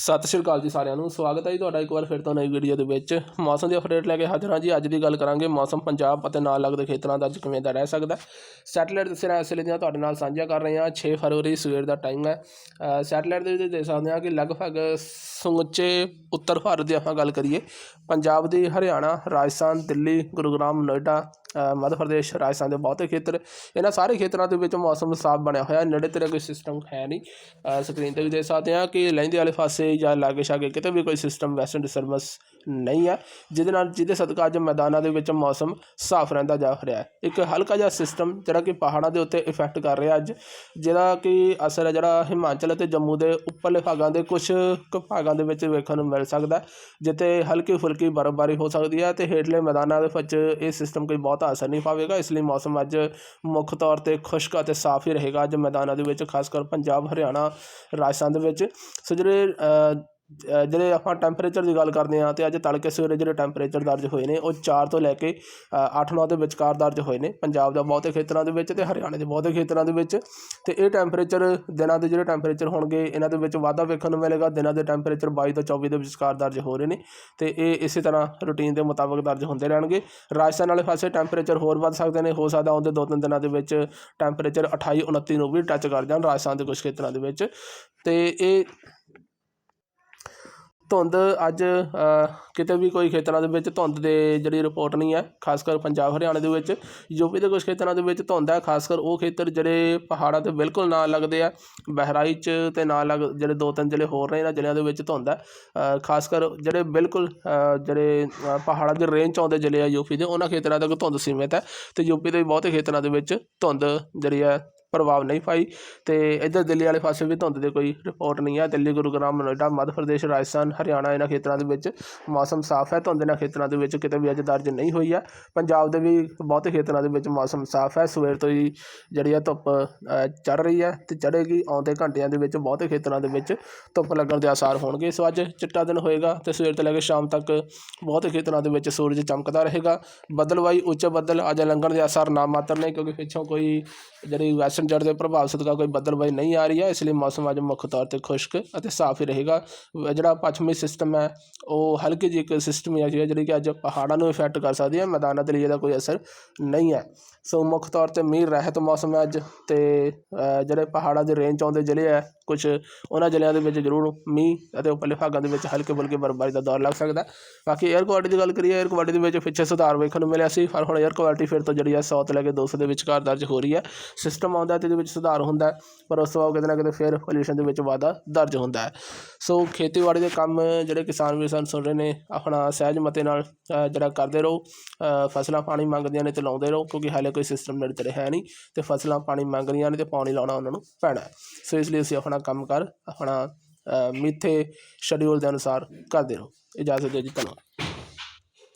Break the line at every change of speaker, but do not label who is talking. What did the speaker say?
ਸਤਿ ਸ਼੍ਰੀ ਅਕਾਲ ਜੀ ਸਾਰਿਆਂ ਨੂੰ। ਸਵਾਗਤ ਹੈ ਜੀ ਤੁਹਾਡਾ ਇੱਕ ਵਾਰ ਫਿਰ ਤੋਂ ਨਵੀਂ ਵੀਡੀਓ ਦੇ ਵਿੱਚ। ਮੌਸਮ ਦੀ ਅਪਡੇਟ ਲੈ ਕੇ ਹਾਜ਼ਰ ਹਾਂ ਜੀ। ਅੱਜ ਦੀ ਗੱਲ ਕਰਾਂਗੇ ਮੌਸਮ ਪੰਜਾਬ ਅਤੇ ਨਾਲ ਲੱਗਦੇ ਖੇਤਰਾਂ ਦਾ ਅੱਜ ਕਿਵੇਂ ਦਾ ਰਹਿ ਸਕਦਾ ਸੈਟੇਲਾਈਟ ਦੱਸਿਆ ਇਸ ਲਈ ਤੁਹਾਡੇ ਨਾਲ ਸਾਂਝਾ ਕਰ ਰਹੇ ਹਾਂ। 6 ਫਰਵਰੀ ਸਵੇਰ ਦਾ ਟਾਈਮ ਹੈ। ਸੈਟੇਲਾਈਟ ਦੇ ਵਿੱਚ ਦੇਖ ਸਕਦੇ ਹਾਂ ਕਿ ਲਗਭਗ ਸਮੁੱਚੇ ਉੱਤਰ ਭਾਰਤ ਦੀ ਆਪਾਂ ਗੱਲ ਕਰੀਏ, ਪੰਜਾਬ ਦੀ ਹਰਿਆਣਾ, ਰਾਜਸਥਾਨ, ਦਿੱਲੀ, ਗੁਰੂਗ੍ਰਾਮ, ਨੋਇਡਾ ਮੱਧ ਪ੍ਰਦੇਸ਼, ਰਾਜਸਥਾਨ ਦੇ ਬਹੁਤੇ ਖੇਤਰ, ਇਹਨਾਂ ਸਾਰੇ ਖੇਤਰਾਂ ਦੇ ਵਿੱਚ ਮੌਸਮ ਸਾਫ਼ ਬਣਿਆ ਹੋਇਆ ਨੇੜੇ ਤੇੜੇ ਕੋਈ ਸਿਸਟਮ ਹੈ ਨਹੀਂ। ਸਕਰੀਨ ਤੇ ਵੀ ਦੇਖ ਸਕਦੇ ਹਾਂ ਕਿ ਲਹਿੰਦੇ ਵਾਲੇ ਪਾਸੇ ਜਾਂ ਲਾਗੇ ਛਾਗੇ ਕਿਤੇ ਵੀ ਕੋਈ ਸਿਸਟਮ ਵੈਸਟਰਨ ਡਿਸਟਰਬੈਂਸ ਨਹੀਂ ਹੈ, ਜਿਹਦੇ ਨਾਲ ਜਿਹਦੇ ਸਦਕਾ ਅੱਜ ਮੈਦਾਨਾਂ ਦੇ ਵਿੱਚ ਮੌਸਮ ਸਾਫ਼ ਰਹਿੰਦਾ ਜਾ ਰਿਹਾ ਹੈ। ਇੱਕ ਹਲਕਾ ਜਿਹਾ ਸਿਸਟਮ ਜਿਹੜਾ ਕਿ ਪਹਾੜਾਂ ਦੇ ਉੱਤੇ ਇਫੈਕਟ ਕਰ ਰਿਹਾ ਅੱਜ, ਜਿਹਦਾ ਕਿ ਅਸਰ ਹੈ ਜਿਹੜਾ ਹਿਮਾਚਲ ਅਤੇ ਜੰਮੂ ਦੇ ਉੱਪਰਲੇ ਭਾਗਾਂ ਦੇ ਕੁਝ ਕੁ ਭਾਗਾਂ ਦੇ ਵਿੱਚ ਵੇਖਣ ਨੂੰ ਮਿਲ ਸਕਦਾ ਜਿੱਥੇ ਹਲਕੀ ਫੁਲਕੀ ਬਰਫ਼ਬਾਰੀ ਹੋ ਸਕਦੀ ਹੈ ਤੇ ਹੇਠਲੇ ਮੈਦਾਨਾਂ ਦੇ ਵਿੱਚ ਇਹ ਸਿਸਟਮ ਕੋਈ ਬਹੁਤ ਅਸਰ ਨਹੀਂ ਪਾਵੇਗਾ, ਇਸ ਲਈ ਮੌਸਮ ਅੱਜ ਮੁੱਖ ਤੌਰ ਤੇ ਖੁਸ਼ਕ ਅਤੇ ਸਾਫ਼ ਹੀ ਰਹੇਗਾ। ਅੱਜ ਮੈਦਾਨਾਂ ਦੇ ਵਿੱਚ, ਖਾਸ ਕਰ ਪੰਜਾਬ, ਹਰਿਆਣਾ, ਰਾਜਸਥਾਨ ਦੇ ਵਿੱਚ। ਸੋ ਜਿਹੜੇ ਜਿਹੜੇ ਆਪਾਂ ਟੈਂਪਰੇਚਰ ਦੀ ਗੱਲ ਕਰਦੇ ਹਾਂ ਤੇ ਅੱਜ ਤੜਕੇ ਸਵੇਰੇ ਜਿਹੜੇ ਟੈਂਪਰੇਚਰ ਦਰਜ ਹੋਏ ਨੇ, ਉਹ 4 ਤੋਂ ਲੈ ਕੇ 8-9 ਦੇ ਵਿਚਕਾਰ ਦਰਜ ਹੋਏ ਨੇ ਪੰਜਾਬ ਦਾ ਬਹੁਤੇ ਖੇਤਰਾਂ ਦੇ ਵਿੱਚ ਤੇ ਹਰਿਆਣੇ ਦੇ ਬਹੁਤੇ ਖੇਤਰਾਂ ਦੇ ਵਿੱਚ ਤੇ ਇਹ ਟੈਂਪਰੇਚਰ ਦਿਨਾਂ ਦੇ ਜਿਹੜੇ ਟੈਂਪਰੇਚਰ ਹੋਣਗੇ, ਇਹਨਾਂ ਦੇ ਵਿੱਚ ਵਾਧਾ ਵੇਖਣ ਨੂੰ ਮਿਲੇਗਾ, ਦਿਨਾਂ ਦੇ ਟੈਂਪਰੇਚਰ 22 ਤੋਂ 24 ਦੇ ਵਿਚਕਾਰ ਦਰਜ ਹੋ ਰਹੇ ਨੇ ਤੇ ਇਹ ਇਸੇ ਤਰ੍ਹਾਂ ਰੂਟੀਨ ਦੇ ਮੁਤਾਬਕ ਦਰਜ ਹੁੰਦੇ ਰਹਿਣਗੇ। ਰਾਜਸਥਾਨ ਵਾਲੇ ਪਾਸੇ ਟੈਂਪਰੇਚਰ ਹੋਰ ਵੱਧ ਸਕਦੇ ਨੇ, ਹੋ ਸਕਦਾ ਆਉਂਦੇ ਦੋ ਤਿੰਨ ਦਿਨਾਂ ਦੇ ਵਿੱਚ ਟੈਂਪਰੇਚਰ 28 29 ਨੂੰ ਵੀ ਟੱਚ ਕਰ ਜਾਣ ਰਾਜਸਥਾਨ ਦੇ ਕੁਝ ਖੇਤਰਾਂ ਦੇ ਵਿੱਚ ਤੇ ਇਹ ਧੁੰਦ ਅੱਜ ਕਿਤੇ ਵੀ ਕੋਈ ਖੇਤਰਾਂ ਦੇ ਵਿੱਚ ਧੁੰਦ ਦੇ ਜਿਹੜੀ ਰਿਪੋਰਟ ਨਹੀਂ ਹੈ ਖਾਸ ਕਰ ਪੰਜਾਬ, ਹਰਿਆਣੇ ਦੇ ਵਿੱਚ ਯੂਪੀ ਦੇ ਕੁਝ ਖੇਤਰਾਂ ਦੇ ਵਿੱਚ ਧੁੰਦ ਹੈ ਖਾਸ ਕਰ ਉਹ ਖੇਤਰ ਜਿਹੜੇ ਪਹਾੜਾਂ ਤੇ ਬਿਲਕੁਲ ਨਾਲ ਲੱਗਦੇ ਆ ਬਹਿਰਾਈਚ ਤੇ ਨਾਲ ਲੱਗ, ਜਿਹੜੇ ਦੋ ਤਿੰਨ ਜ਼ਿਲ੍ਹੇ ਹੋਰ ਨੇ ਇਹਨਾਂ ਜ਼ਿਲ੍ਹਿਆਂ ਦੇ ਵਿੱਚ ਧੁੰਦ ਹੈ ਖਾਸ ਕਰ ਜਿਹੜੇ ਬਿਲਕੁਲ ਜਿਹੜੇ ਪਹਾੜਾਂ ਦੇ ਰੇਂਜ 'ਚ ਆਉਂਦੇ ਜ਼ਿਲ੍ਹੇ ਆ ਯੂਪੀ ਦੇ, ਉਹਨਾਂ ਖੇਤਰਾਂ ਤੱਕ ਧੁੰਦ ਸੀਮਿਤ ਹੈ ਤੇ ਯੂਪੀ ਦੇ ਬਹੁਤੇ ਖੇਤਰਾਂ ਦੇ ਵਿੱਚ ਧੁੰਦ ਜਿਹੜੀ ਹੈ ਪ੍ਰਭਾਵ ਨਹੀਂ ਪਾਈ ਤੇ ਇੱਧਰ ਦਿੱਲੀ ਵਾਲੇ ਪਾਸੇ ਵੀ ਧੁੰਦ ਦੀ ਕੋਈ ਰਿਪੋਰਟ ਨਹੀਂ ਹੈ ਦਿੱਲੀ, ਗੁਰੂਗ੍ਰਾਮ ਨੋਇਡਾ ਮੱਧ ਪ੍ਰਦੇਸ਼, ਰਾਜਸਥਾਨ, ਹਰਿਆਣਾ ਇਹਨਾਂ ਖੇਤਰਾਂ ਦੇ ਵਿੱਚ ਮੌਸਮ ਸਾਫ਼ ਹੈ। ਧੁੰਦ ਇਹਨਾਂ ਖੇਤਰਾਂ ਦੇ ਵਿੱਚ ਕਿਤੇ ਵੀ ਅੱਜ ਦਰਜ ਨਹੀਂ ਹੋਈ ਹੈ ਪੰਜਾਬ ਦੇ ਵੀ ਬਹੁਤੇ ਖੇਤਰਾਂ ਦੇ ਵਿੱਚ ਮੌਸਮ ਸਾਫ਼ ਹੈ। ਸਵੇਰ ਤੋਂ ਹੀ ਜਿਹੜੀ ਹੈ ਧੁੱਪ ਚੜ ਰਹੀ ਹੈ ਤੇ ਚੜ੍ਹੇਗੀ। ਆਉਂਦੇ ਘੰਟਿਆਂ ਦੇ ਵਿੱਚ ਬਹੁਤੇ ਖੇਤਰਾਂ ਦੇ ਵਿੱਚ ਧੁੱਪ ਲੱਗਣ ਦੇ ਆਸਾਰ ਹੋਣਗੇ। ਸੋ ਅੱਜ ਚਿੱਟਾ ਦਿਨ ਹੋਏਗਾ ਤੇ ਸਵੇਰ ਤੋਂ ਲੈ ਕੇ ਸ਼ਾਮ ਤੱਕ ਬਹੁਤੇ ਖੇਤਰਾਂ ਦੇ ਵਿੱਚ ਸੂਰਜ ਚਮਕਦਾ ਰਹੇਗਾ। ਬੱਦਲਵਾਈ ਉੱਚ ਬੱਦਲ ਅੱਜ ਲੰਘਣ ਦੇ ਆਸਾਰ ਨਾ ਮਾਤਰ ਨੇ ਕਿਉਂਕਿ ਪਿੱਛੋਂ ਕੋਈ ਜਿਹੜੀ ਪੱਛਮ ਜੜ ਦੇ ਪ੍ਰਭਾਵ ਸਦਕਾ ਕੋਈ ਬੱਦਲਬਾਈ ਨਹੀਂ ਆ ਰਹੀ ਹੈ, ਇਸ ਲਈ ਮੌਸਮ ਅੱਜ ਮੁੱਖ ਤੌਰ ਤੇ ਖੁਸ਼ਕ ਅਤੇ ਸਾਫ਼ ਹੀ ਰਹੇਗਾ। ਜਿਹੜਾ ਪੱਛਮੀ ਸਿਸਟਮ ਹੈ, ਉਹ ਹਲਕੇ ਜਿਹੀ ਇੱਕ ਸਿਸਟਮ ਹੈ ਜਿਹੜੀ ਕਿ ਅੱਜ ਪਹਾੜਾਂ ਨੂੰ ਇਫੈਕਟ ਕਰ ਸਕਦੀ ਹੈ, ਮੈਦਾਨਾਂ ਤੇ ਲਈ ਇਹਦਾ ਕੋਈ ਅਸਰ ਨਹੀਂ ਹੈ। ਸੋ ਮੁੱਖ ਤੌਰ ਤੇ ਮੀਂਹ ਰਹਿਤ ਮੌਸਮ ਹੈ ਅੱਜ ਤੇ ਜਿਹੜੇ ਪਹਾੜਾਂ ਦੇ ਰੇਂਜ ਆਉਂਦੇ ਜ਼ਿਲ੍ਹੇ ਹੈ ਕੁਝ ਉਹਨਾਂ ਜ਼ਿਲ੍ਹਿਆਂ ਦੇ ਵਿੱਚ ਜ਼ਰੂਰ ਮੀਂਹ ਅਤੇ ਉੱਪਰਲੇ ਭਾਗਾਂ ਦੇ ਵਿੱਚ ਹਲਕੇ ਬਲਕੇ ਬਰਬਾਰੀ ਦਾ ਦੌਰ ਲੱਗ ਸਕਦਾ ਬਾਕੀ 에ਅਰ ਕੁਆਲਿਟੀ ਦੀ ਗੱਲ ਕਰੀਏ 에ਅਰ ਕੁਆਲਿਟੀ ਦੇ ਵਿੱਚ ਪਿੱਛੇ ਸੁਧਾਰ ਵੇਖਣ ਨੂੰ ਮਿਲਿਆ ਸੀ, ਪਰ ਹੁਣ 에ਅਰ ਕੁਆਲਿਟੀ ਫਿਰ ਤੋਂ ਜਿਹੜੀ ਹੈ 100 ਤੋਂ ਲੈ ਕੇ 200 ਦੇ ਵਿਚਕਾਰ ਦਰਜ ਹੋ ਰਹੀ ਹੈ। ਸਿਸਟਮ ਆਉਂਦੇ ਤੇ ਇਹਦੇ ਵਿੱਚ ਸੁਧਾਰ ਹੁੰਦਾ ਪਰ ਉਸ ਤੋਂ ਬਾਅਦ ਕਿਤੇ ਨਾ ਕਿਤੇ ਫਿਰ ਪੋਲਿਊਸ਼ਨ ਦੇ ਵਿੱਚ ਵਾਧਾ ਦਰਜ ਹੁੰਦਾ ਹੈ। ਸੋ ਖੇਤੀਬਾੜੀ ਦੇ ਕੰਮ ਜਿਹੜੇ ਕਿਸਾਨ ਵੀ ਸਾਨੂੰ ਸੁਣ ਰਹੇ ਨੇ, ਆਪਣਾ ਸਹਿਜ ਮਤੇ ਨਾਲ ਜਿਹੜਾ ਕਰਦੇ ਰਹੋ ਫਸਲਾਂ ਪਾਣੀ ਮੰਗਦੀਆਂ ਨੇ ਤੇ ਲਾਉਂਦੇ ਰਹੋ, ਕਿਉਂਕਿ ਹਾਲੇ ਕੋਈ ਸਿਸਟਮ ਨੇੜੇ ਤੇੜੇ ਹੈ ਨਹੀਂ, ਤੇ ਫਸਲਾਂ ਪਾਣੀ ਮੰਗਦੀਆਂ ਨੇ ਤੇ ਪਾਣੀ ਲਾਉਣਾ ਉਹਨਾਂ ਨੂੰ ਪੈਣਾ ਸੋ ਇਸ ਲਈ ਅਸੀਂ ਆਪਣਾ ਕੰਮ ਕਰ, ਆਪਣਾ ਮਿੱਥੇ ਸ਼ਡਿਊਲ ਦੇ ਅਨੁਸਾਰ ਕਰਦੇ ਰਹੋ। ਇਜਾਜ਼ਤ ਦਿਓ ਜੀ, ਧੰਨਵਾਦ।